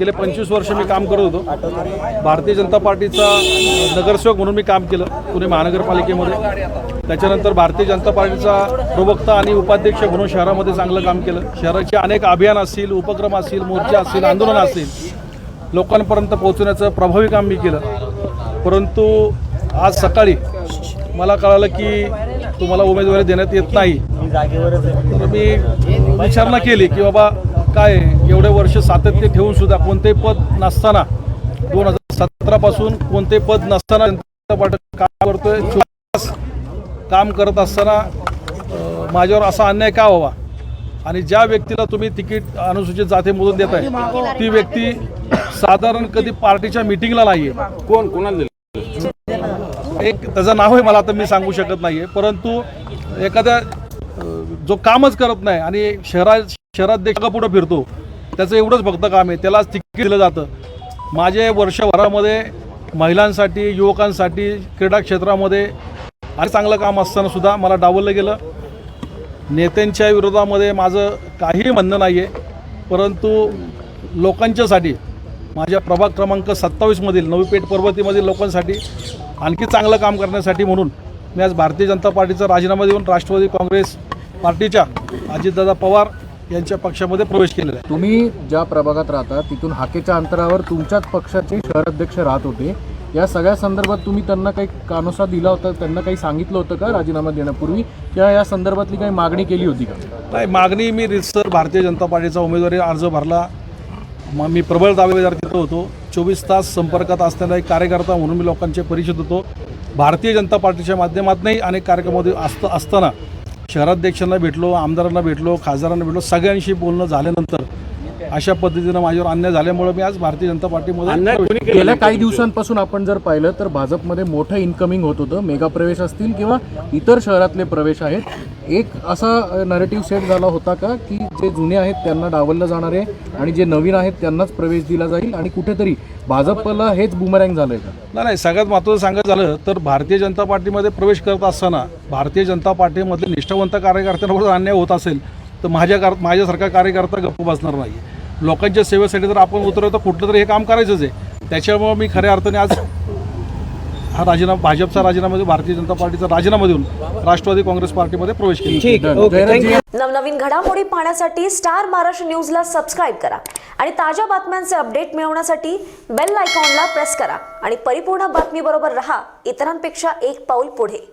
गेले पंचवीस वर्ष मी काम करत होतो. भारतीय जनता पार्टीचा नगरसेवक म्हणून मी काम केलं पुणे महानगरपालिकेमध्ये. त्याच्यानंतर भारतीय जनता पार्टीचा प्रवक्ता आणि उपाध्यक्ष म्हणून शहरामध्ये चांगलं काम केलं. शहराचे अनेक अभियान असतील उपक्रम असतील मोर्चे असतील आंदोलन असतील लोकांपर्यंत पोहोचवण्याचं प्रभावी काम मी केलं. परंतु आज सकाळी मला कळालं की तुम्हाला उमेदवारी देण्यात येत नाही. तर मी विचारणा केली की बाबा काय एवढे वर्ष सातत्य ठेवून सुद्धा कोणतेही पद नसताना दोन हजार सतरापासून कोणतेही पद नसताना जनता पार्टी काम करतोय काम करत असताना माझ्यावर असा अन्याय का व्हावा? आणि ज्या व्यक्तीला तुम्ही तिकीट अनुसूचित जातीमधून देताय ती व्यक्ती साधारण कधी पार्टीच्या मिटिंगला नाही आहे कोण? कोणाला दिलं? एक त्याचं नाव आहे मला आता मी सांगू शकत नाही आहे परंतु एखाद्या जो कामच करत नाही आणि शहरा शहराध्यक्ष पुढं फिरतो? त्याचं एवढंच फक्त काम आहे. त्यालाच तिकीट दिलं जातं. माझे वर्षभरामध्ये महिलांसाठी युवकांसाठी क्रीडा क्षेत्रामध्ये आणि चांगलं काम असताना सुद्धा मला डावललं गेलं. नेत्यांच्या विरोधामध्ये माझं काहीही म्हणणं नाही आहे परंतु लोकांच्यासाठी माझ्या प्रभाग क्रमांक सत्तावीसमधील नवीपेठ पर्वतीमधील लोकांसाठी आणखी चांगलं काम करण्यासाठी म्हणून मी आज भारतीय जनता पार्टीचा राजीनामा देऊन राष्ट्रवादी काँग्रेस पार्टीच्या अजितदादा पवार यांच्या पक्षामध्ये प्रवेश केलेला आहे. तुम्ही ज्या प्रभागात राहता तिथून हाकेच्या अंतरावर तुमच्याच पक्षाचे शहराध्यक्ष राहत होते. या सगळ्या संदर्भात तुम्ही त्यांना काही कानोसा दिला होता त्यांना काही सांगितलं होतं का राजीनामा देण्यापूर्वी? किंवा या संदर्भातली काही मागणी केली होती का? नाही मागणी मी रितसर भारतीय जनता पार्टीचा उमेदवारी अर्ज भरला. मग मी प्रबळ दावेदार तिथं होतो. चोवीस तास संपर्कात असलेला एक कार्यकर्ता म्हणून मी लोकांचे परिचित होतो. भारतीय जनता पार्टीच्या माध्यमातूनही अनेक कार्यक्रमामध्ये असत असताना शहराध्यक्षांना भेटलो आमदारांना भेटलो खासदारांना भेटलो सगळ्यांशी बोलणं झाल्यानंतर अशा पद्धतीनं माझ्यावर अन्याय झाल्यामुळे मी आज भारतीय जनता पार्टीमध्ये गेल्या केलं काही दिवसांपासून आपण जर पाहिलं तर भाजपमध्ये मोठं इन्कमिंग होत होतं. मेगा प्रवेश असतील किंवा इतर शहरातले प्रवेश आहेत. एक असा नरेटिव्ह सेट झाला होता का की जे जुने आहेत त्यांना डावललं जाणार आहे आणि जे नवीन आहेत त्यांनाच प्रवेश दिला जाईल आणि कुठेतरी भाजपला हेच बुमरँग झालंय का? नाही नाही सगळ्यात महत्त्वाचं सांगायचं झालं तर भारतीय जनता पार्टीमध्ये प्रवेश करत असताना भारतीय जनता पार्टीमधले निष्ठावंत कार्यकर्त्यांवर अन्याय होत असेल तर माझ्या कार माझ्यासारखा कार्यकर्ता गप्प बसणार नाही लोकांच्या सेवेसाठी जर आपण उतरवतो तर कुठलं तरी हे काम करायचंच आहे. त्याच्यामुळे मी खऱ्या अर्थाने आज हा राजीनामा भाजपचा राजीनामा देऊन भारतीय जनता पार्टीचा राजीनामा देऊन राष्ट्रवादी काँग्रेस पार्टीमध्ये प्रवेश केला. नवनवीन घडामोडी पाहण्यासाठी स्टार महाराष्ट्र न्यूजला सबस्क्राईब करा आणि ताज्या बातम्यांचे अपडेट मिळवण्यासाठी बेल आयकॉनला प्रेस करा आणि परिपूर्ण बातमीबरोबर रहा. इतरांपेक्षा एक पाऊल पुढे.